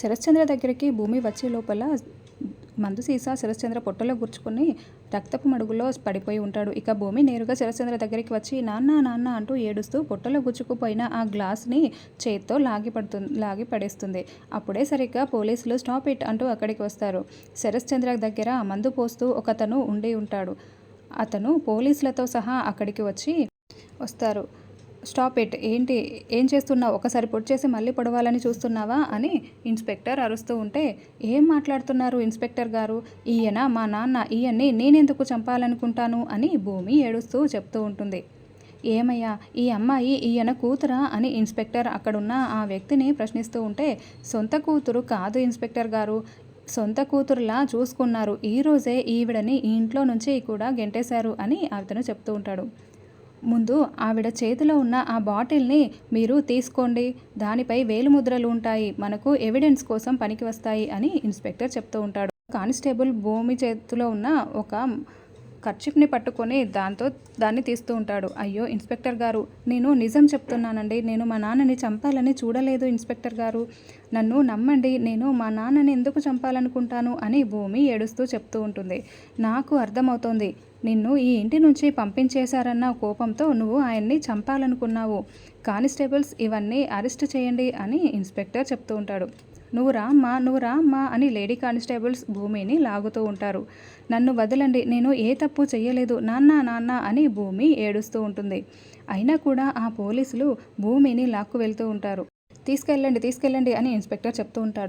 శరశ్చంద్ర దగ్గరికి భూమి వచ్చే లోపల మందు సీసా శరశ్చంద్ర పొట్టలో గుర్చుకుని రక్తపు మడుగులో పడిపోయి ఉంటాడు. ఇక భూమి నేరుగా శరశ్చంద్ర దగ్గరికి వచ్చి నాన్న నాన్న అంటూ ఏడుస్తూ పొట్టలో గుచ్చుకుపోయిన ఆ గ్లాస్ని చేత్తో లాగి పడుతుంది లాగి పడేస్తుంది. అప్పుడే సరిగ్గా పోలీసులు స్టాప్ ఇట్ అంటూ అక్కడికి వస్తారు. శరశ్చంద్ర దగ్గర మందు పోస్తూ ఒకతను ఉండి ఉంటాడు. అతను పోలీసులతో సహా అక్కడికి వచ్చి వస్తారు. స్టాప్ ఎట్ ఏంటి? ఏం చేస్తున్నావు? ఒకసారి పొడి చేసి మళ్ళీ పొడవాలని చూస్తున్నావా? అని ఇన్స్పెక్టర్ అరుస్తూ ఉంటే ఏం మాట్లాడుతున్నారు ఇన్స్పెక్టర్ గారు? ఈయన మా నాన్న ఈయన్ని నేనెందుకు చంపాలనుకుంటాను? అని భూమి ఏడుస్తూ చెప్తూ ఉంటుంది. ఏమయ్యా ఈ అమ్మాయి ఈయన కూతురా? అని ఇన్స్పెక్టర్ అక్కడున్న ఆ వ్యక్తిని ప్రశ్నిస్తూ ఉంటే సొంత కూతురు కాదు ఇన్స్పెక్టర్ గారు. సొంత కూతురులా చూసుకున్నారు. ఈరోజే ఈవిడని ఈ ఇంట్లో నుంచి కూడా గెంటేశారు అని అతను చెప్తూ ఉంటాడు. ముందు ఆవిడ చేతిలో ఉన్న ఆ బాటిల్ని మీరు తీసుకోండి. దానిపై వేలుముద్రలు ఉంటాయి. మనకు ఎవిడెన్స్ కోసం పనికి వస్తాయి అని ఇన్స్పెక్టర్ చెప్తూ ఉంటాడు. కానిస్టేబుల్ భూమి చేతిలో ఉన్న ఒక కర్చిప్ని పట్టుకొని దాంతో దాన్ని తీస్తూ ఉంటాడు. అయ్యో ఇన్స్పెక్టర్ గారు నేను నిజం చెప్తున్నానండి. నేను మా నాన్నని చంపాలని చూడలేదు ఇన్స్పెక్టర్ గారు. నన్ను నమ్మండి నేను మా నాన్నని ఎందుకు చంపాలనుకుంటాను అని భూమి ఏడుస్తూ చెప్తూ ఉంటుంది. నాకు అర్థమవుతోంది నిన్ను ఈ ఇంటి నుంచి పంపించేశారన్న కోపంతో నువ్వు ఆయన్ని చంపాలనుకున్నావు. కానిస్టేబుల్స్ ఇవన్నీ అరెస్ట్ చేయండి అని ఇన్స్పెక్టర్ చెప్తూ ఉంటాడు. నువ్వు రామ్మా నువ్వు రామ్మా అని లేడీ కానిస్టేబుల్స్ భూమిని లాగుతూ ఉంటారు. నన్ను వదలండి నేను ఏ తప్పు చేయలేదు నాన్న నాన్న అని భూమి ఏడుస్తూ ఉంటుంది. అయినా కూడా ఆ పోలీసులు భూమిని లాక్కు వెళ్తూ ఉంటారు. తీసుకెళ్ళండి తీసుకెళ్ళండి అని ఇన్స్పెక్టర్ చెప్తూ ఉంటాడు.